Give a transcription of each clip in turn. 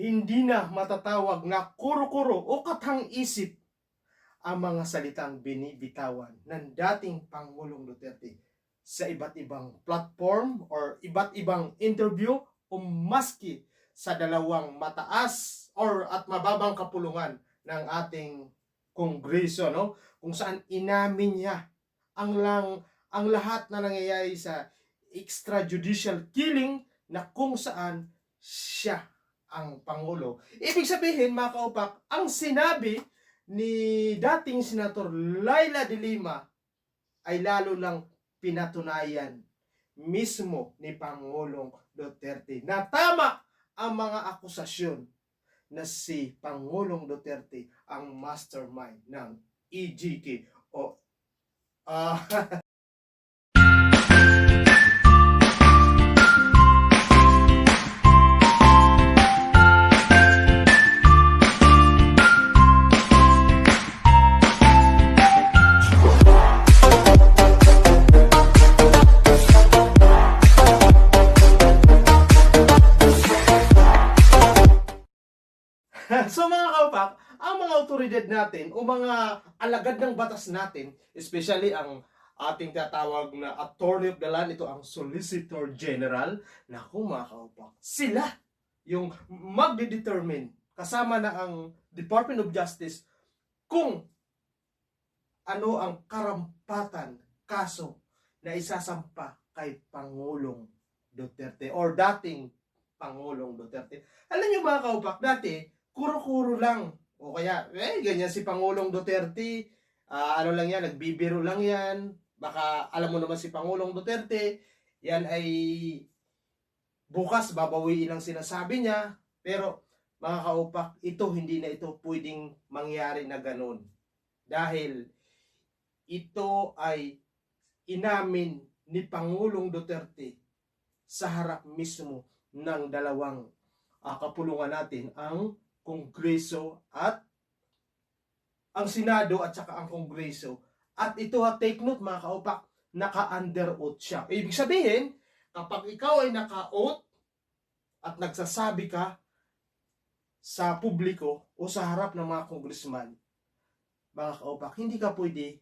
hindi na matatawag na kuro-kuro o katang-isip ang mga salitang binibitawan ng dating Pangulong Duterte sa iba't ibang platform or iba't ibang interview o maski sa dalawang mataas or at mababang kapulungan ng ating kongreso no? Kung saan inamin niya ang lang ang lahat na nangyayari sa extrajudicial killing na kung saan siya ang pangulo. Ibig sabihin mga kaupak, ang sinabi ni dating senator Laila de Lima ay lalo lang pinatunayan mismo ni Pangulong Duterte na tama ang mga akusasyon na si Pangulong Duterte ang mastermind ng EGK o ah so mga kaupak, ang mga otoridad natin o mga alagad ng batas natin, especially ang ating tatawag na Attorney of the Land, ito ang Solicitor General, naku mga kaupak, sila yung magde-determine kasama na ang Department of Justice kung ano ang karampatan kaso na isasampa kay Pangulong Duterte or dating Pangulong Duterte. Alam niyo mga kaupak, dati kuro-kuro lang. O kaya, eh, ganyan si Pangulong Duterte, ah, ano lang yan, nagbibiro lang yan. Baka alam mo naman si Pangulong Duterte, yan ay bukas babawiin ang sinasabi niya. Pero mga kaupak, ito hindi na ito pwedeng mangyari na ganun. Dahil ito ay inamin ni Pangulong Duterte sa harap mismo ng dalawang ah, kapulungan natin ang Kongreso at ang Senado at saka ang Kongreso. At ito ha, take note mga kaupak, naka-under oath siya. Ibig sabihin, kapag ikaw ay naka-oath at nagsasabi ka sa publiko o sa harap ng mga congressman, mga kaupak, hindi ka pwede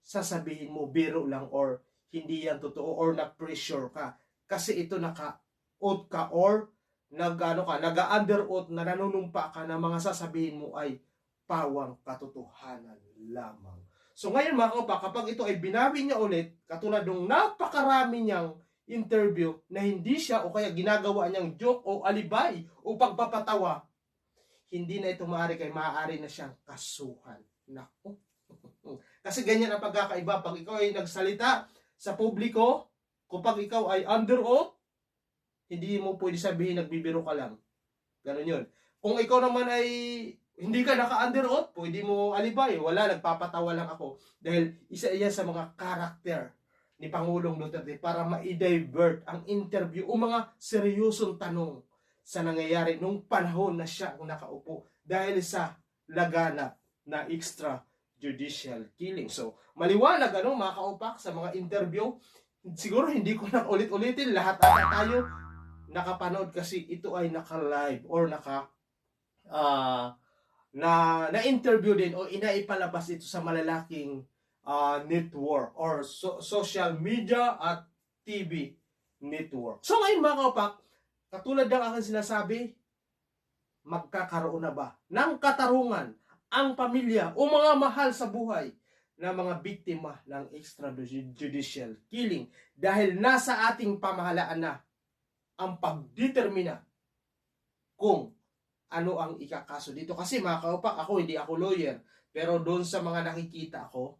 sasabihin mo biro lang or hindi yan totoo or na-pressure ka. Kasi ito naka-oath ka or nag-ano ka, nag-under oath na nanunumpa ka na mga sasabihin mo ay pawang katotohanan lamang. So ngayon mga kaupa, kapag ito ay binawi niya ulit, katulad ng napakarami niyang interview na hindi siya o kaya ginagawa niyang joke o alibay o pagpapatawa, hindi na ito maaari kay maaari na siyang kasuhan. Naku. Kasi ganyan ang pagkakaiba. Pag ikaw ay nagsalita sa publiko, kapag ikaw ay under oath, hindi mo pwede sabihin nagbibiro ka lang. Ganun yun. Kung ikaw naman ay hindi ka naka-under oath, pwede mo alibay. Wala, nagpapatawa lang ako. Dahil isa yan sa mga karakter ni Pangulong Duterte para ma-divert ang interview o mga seryosong tanong sa nangyayari nung panahon na siya ang nakaupo dahil sa laganap na extrajudicial killing. So, maliwanag ano mga kaupak sa mga interview. Siguro hindi ko na ulit-ulitin lahat ata tayo nakapanood kasi ito ay naka-live or naka ah, na na-interview din o inaipalabas ito sa malalaking ah, network or so- social media at TV network. So ngayon mga kaupak, katulad ng aking sinasabi, magkakaroon na ba ng katarungan ang pamilya o mga mahal sa buhay na mga biktima ng extrajudicial killing dahil nasa ating pamahalaan na ang pagdetermina kung ano ang ikakaso dito. Kasi mga kaupak, ako hindi ako lawyer, pero doon sa mga nakikita ko,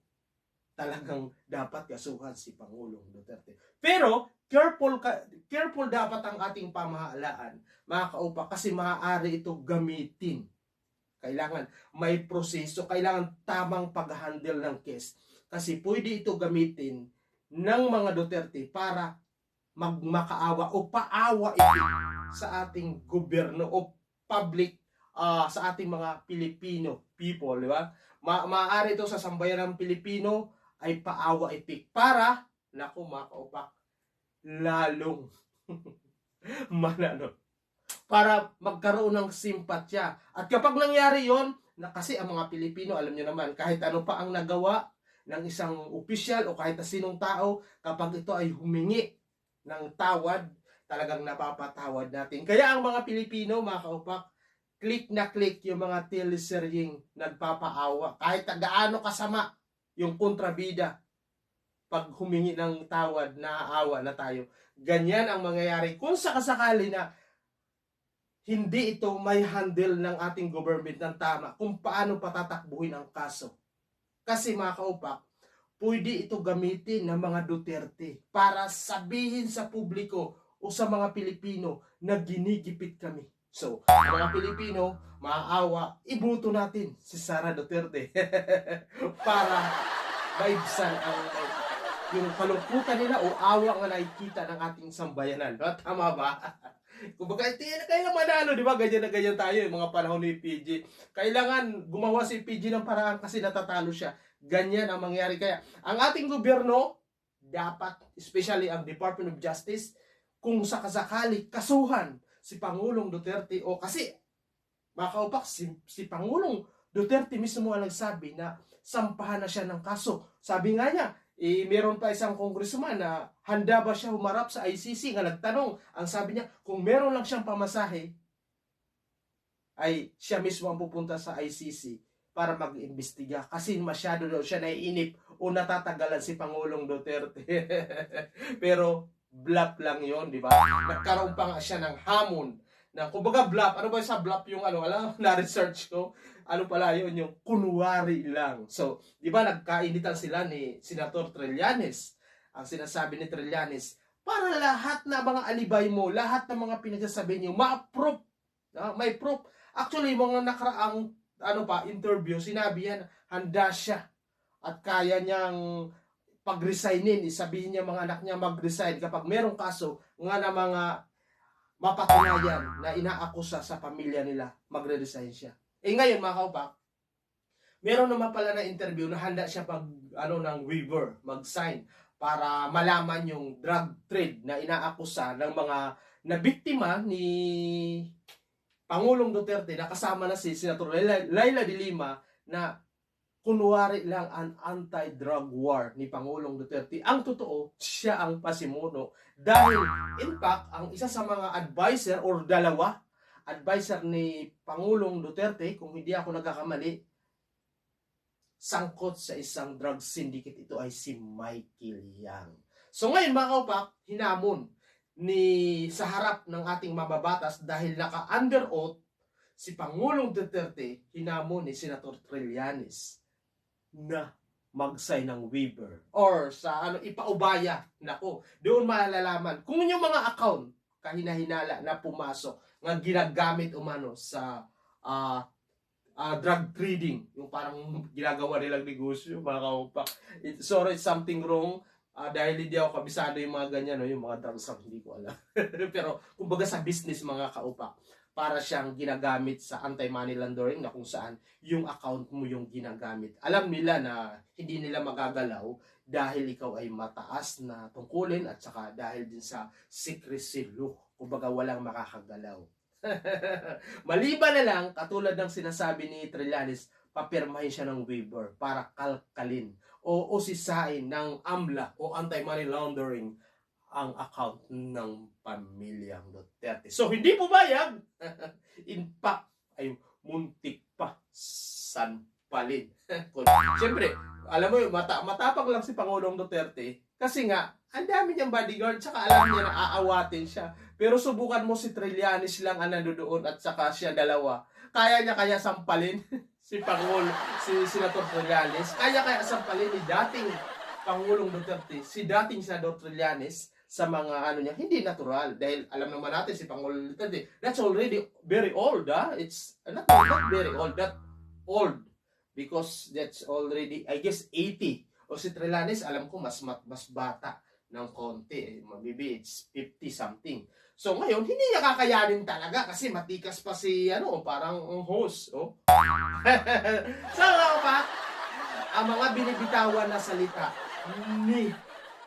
talagang dapat kasuhan si Pangulong Duterte. Pero careful careful dapat ang ating pamahalaan, mga kaupak, kasi maaari ito gamitin. Kailangan may proseso, kailangan tamang pag-handle ng case. Kasi pwede ito gamitin ng mga Duterte para magmakaawa o paawa ito sa ating gobyerno o public ah, sa ating mga Pilipino people, di ba? Ma maaari ito sa sambayan ng Pilipino ay paawa itik para naku mga kaupak lalong manano para magkaroon ng simpatya. At kapag nangyari yon, na kasi ang mga Pilipino, alam nyo naman, kahit ano pa ang nagawa ng isang opisyal o kahit na sinong tao, kapag ito ay humingi ng tawad, talagang napapatawad natin. Kaya ang mga Pilipino, mga kaupak, click na click yung mga teleseryeng nagpapaawa. Kahit gaano kasama yung kontrabida pag humingi ng tawad, naaawa na tayo. Ganyan ang mangyayari kung sakasakali na hindi ito may handle ng ating government ng tama kung paano patatakbuhin ang kaso. Kasi mga kaupak, pwede ito gamitin ng mga Duterte para sabihin sa publiko o sa mga Pilipino na ginigipit kami. So, mga Pilipino, maaawa, ibuto natin si Sara Duterte para maibsan ang yung kalungkutan nila o awa nga nakikita ng ating sambayanan. No? Tama ba? Kumbaga, kaya manalo, di ba? Ganyan na ganyan tayo, yung mga panahon ni PG. Kailangan gumawa si PG ng paraan kasi natatalo siya. Ganyan ang mangyari. Kaya, ang ating gobyerno, dapat, especially ang Department of Justice, kung sakasakali kasuhan si Pangulong Duterte o kasi mga kaupak, si, si Pangulong Duterte mismo ang nagsabi na sampahan na siya ng kaso. Sabi nga niya, eh, meron pa isang congressman na handa ba siya humarap sa ICC nga nagtanong. Ang sabi niya, kung meron lang siyang pamasahe, ay siya mismo ang pupunta sa ICC para mag-imbestiga kasi masyado daw siya naiinip o natatagalan si Pangulong Duterte. Pero bluff lang yon di ba? Nagkaroon pa nga siya ng hamon na kumbaga bluff. Ano ba sa bluff yung ano? Alam, na-research ko. Ano pala yun? Yung kunwari lang. So, di ba nagkainitan sila ni Senator Trillanes. Ang sinasabi ni Trillanes, para lahat na mga alibay mo, lahat ng mga pinagsasabi niyo, ma-approve. Ah, may proof. Actually, mga nakaraang ano pa, interview, sinabi yan, handa siya at kaya niyang pag-resignin, sabihin niya mga anak niya mag-resign kapag merong kaso nga na mga mapatunayan na inaakusa sa pamilya nila, magre-resign siya. Eh ngayon mga kaupak, meron naman pala na interview na handa siya pag ano ng waiver, mag-sign para malaman yung drug trade na inaakusa ng mga nabiktima ni Pangulong Duterte na kasama na si Senator Laila, de Lima na kunwari lang ang anti-drug war ni Pangulong Duterte. Ang totoo, siya ang pasimuno. Dahil, in fact, ang isa sa mga advisor or dalawa, advisor ni Pangulong Duterte, kung hindi ako nagkakamali, sangkot sa isang drug syndicate. Ito ay si Michael Yang. So ngayon mga kaupak, hinamon ni sa harap ng ating mababatas dahil naka-under oath si Pangulong Duterte, hinamon ni Senator Trillanes na mag-sign ng waiver. Or sa ano ipaubaya nako doon malalaman kung yung mga account kahinahinala na pumasok nga ginagamit umano sa ah ah, drug trading yung parang ginagawa nilang negosyo mga kaupak sorry something wrong Ah, dahil hindi ako kabisado yung mga ganyan no yung mga ang hindi ko alam pero kumbaga sa business mga kaupak para siyang ginagamit sa anti-money laundering na kung saan yung account mo yung ginagamit. Alam nila na hindi nila magagalaw dahil ikaw ay mataas na tungkulin at saka dahil din sa secrecy law. Kumbaga walang makakagalaw. Maliban na lang, katulad ng sinasabi ni Trillanes, papirmahin siya ng waiver para kalkalin o usisain ng AMLA o anti-money laundering ang account ng pamilyang Duterte. So, hindi pumayag. In fact, ay muntik pa sanpalin. Siyempre, alam mo yun, mata matapang lang si Pangulong Duterte kasi nga, ang dami niyang bodyguard tsaka alam niya na aawatin siya. Pero subukan mo si Trillanes lang ang nandoon at saka siya dalawa. Kaya niya kaya sampalin si Pangulo, si Senator Trillanes. Kaya kaya sampalin ni dating Pangulong Duterte, si dating Senador Trillanes sa mga ano niya, hindi natural. Dahil alam naman natin si Pangulong Duterte, that's already very old, ah. It's not, not very old, that old. Because that's already, I guess, 80. O si Trillanes, alam ko, mas, mas bata ng konti. Maybe it's 50 something. So ngayon, hindi niya kakayanin talaga kasi matikas pa si, ano, parang ang host. Oh. so, mga pa, ang mga binibitawan na salita ni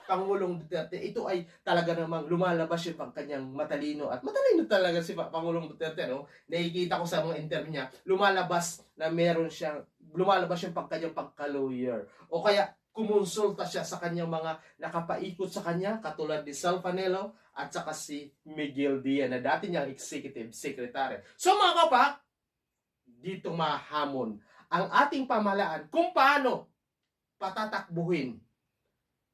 Pangulong Duterte, ito ay talaga namang lumalabas yung pagkanyang matalino at matalino talaga si Pa- Pangulong Duterte, no? Nakikita ko sa mga interview niya, lumalabas na meron siyang, lumalabas yung pagkanyang pagka-lawyer. O kaya, kumonsulta siya sa kanyang mga nakapaikot sa kanya, katulad ni Sal Panelo at saka si Miguel Diaz na dati niyang executive secretary. So mga kapak, dito mahamon ang ating pamahalaan kung paano patatakbuhin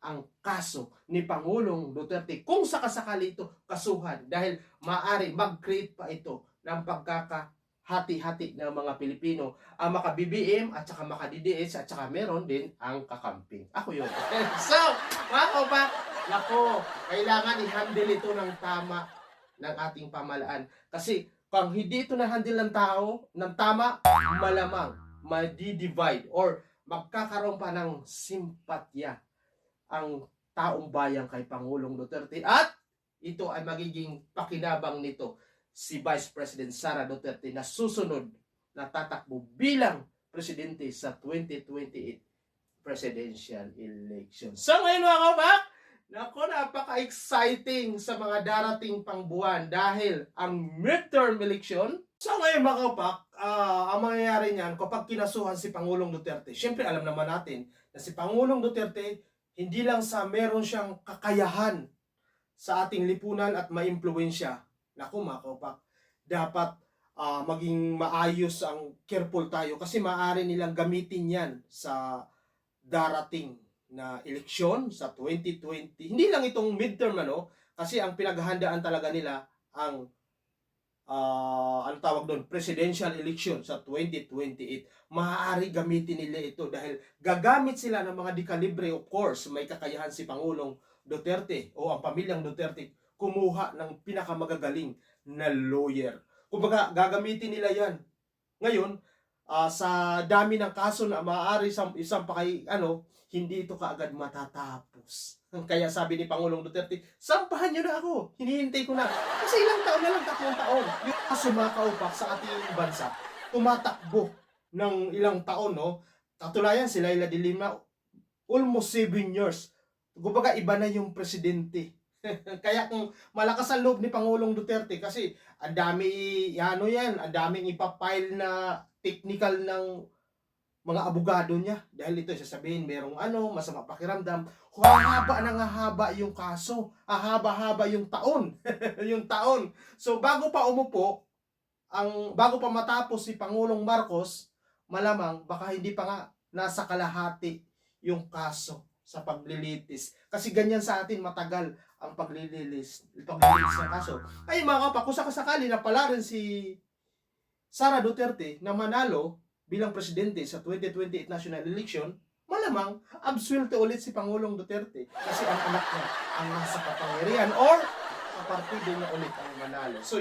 ang kaso ni Pangulong Duterte kung sakasakali ito kasuhan dahil maari mag-create pa ito ng pagkakahati-hati ng mga Pilipino ang maka-BBM at saka maka-DDS at saka meron din ang kakamping. Ako yun. so, mga kapak, nako, kailangan i-handle ito ng tama ng ating pamahalaan. Kasi kung hindi ito na-handle ng tao, ng tama, malamang madi-divide or magkakaroon pa ng simpatya ang taong bayan kay Pangulong Duterte at ito ay magiging pakinabang nito si Vice President Sara Duterte na susunod na tatakbo bilang presidente sa 2028 presidential election. So ngayon mga kapak, Nako, napaka-exciting sa mga darating pang buwan dahil ang midterm election So ngayon mga kapak, ah, ang mangyayari niyan kapag kinasuhan si Pangulong Duterte, syempre alam naman natin na si Pangulong Duterte hindi lang sa meron siyang kakayahan sa ating lipunan at maimpluwensya. Naku mga kapak, dapat ah, maging maayos ang careful tayo kasi maaari nilang gamitin yan sa darating na eleksyon sa 2020. Hindi lang itong midterm ano, kasi ang pinaghahandaan talaga nila ang ah ano tawag doon, presidential election sa 2028. Maaari gamitin nila ito dahil gagamit sila ng mga dekalibre of course, may kakayahan si Pangulong Duterte o ang pamilyang Duterte kumuha ng pinakamagagaling na lawyer. Kumbaga, gagamitin nila yan. Ngayon, ah, sa dami ng kaso na maaari isang, isang pakay, ano, hindi ito kaagad matatapos. Kaya sabi ni Pangulong Duterte, sampahan nyo na ako. Hinihintay ko na. Kasi ilang taon na lang, tatlong taon. Yung kaso mga kaupak sa ating bansa, tumatakbo ng ilang taon, no? Katulayan, si Laila de Lima, almost seven years. Kumbaga, iba na yung presidente. Kaya kung malakas ang loob ni Pangulong Duterte kasi ang dami, ano yan, ang daming ipapile na technical ng mga abogado niya. Dahil ito, sasabihin, merong ano, masama pakiramdam. Hahaba na nga haba yung kaso. Hahaba-haba yung taon. yung taon. So, bago pa umupo, ang bago pa matapos si Pangulong Marcos, malamang baka hindi pa nga nasa kalahati yung kaso sa paglilitis. Kasi ganyan sa atin matagal ang paglililis, paglilitis ng kaso. Ay mga kapak, kung sakasakali na pala rin si Sara Duterte na manalo bilang presidente sa 2028 national election, malamang absuelte ulit si Pangulong Duterte kasi ang anak niya ang nasa kapangyarihan or kapartido niya ulit ang manalo. So,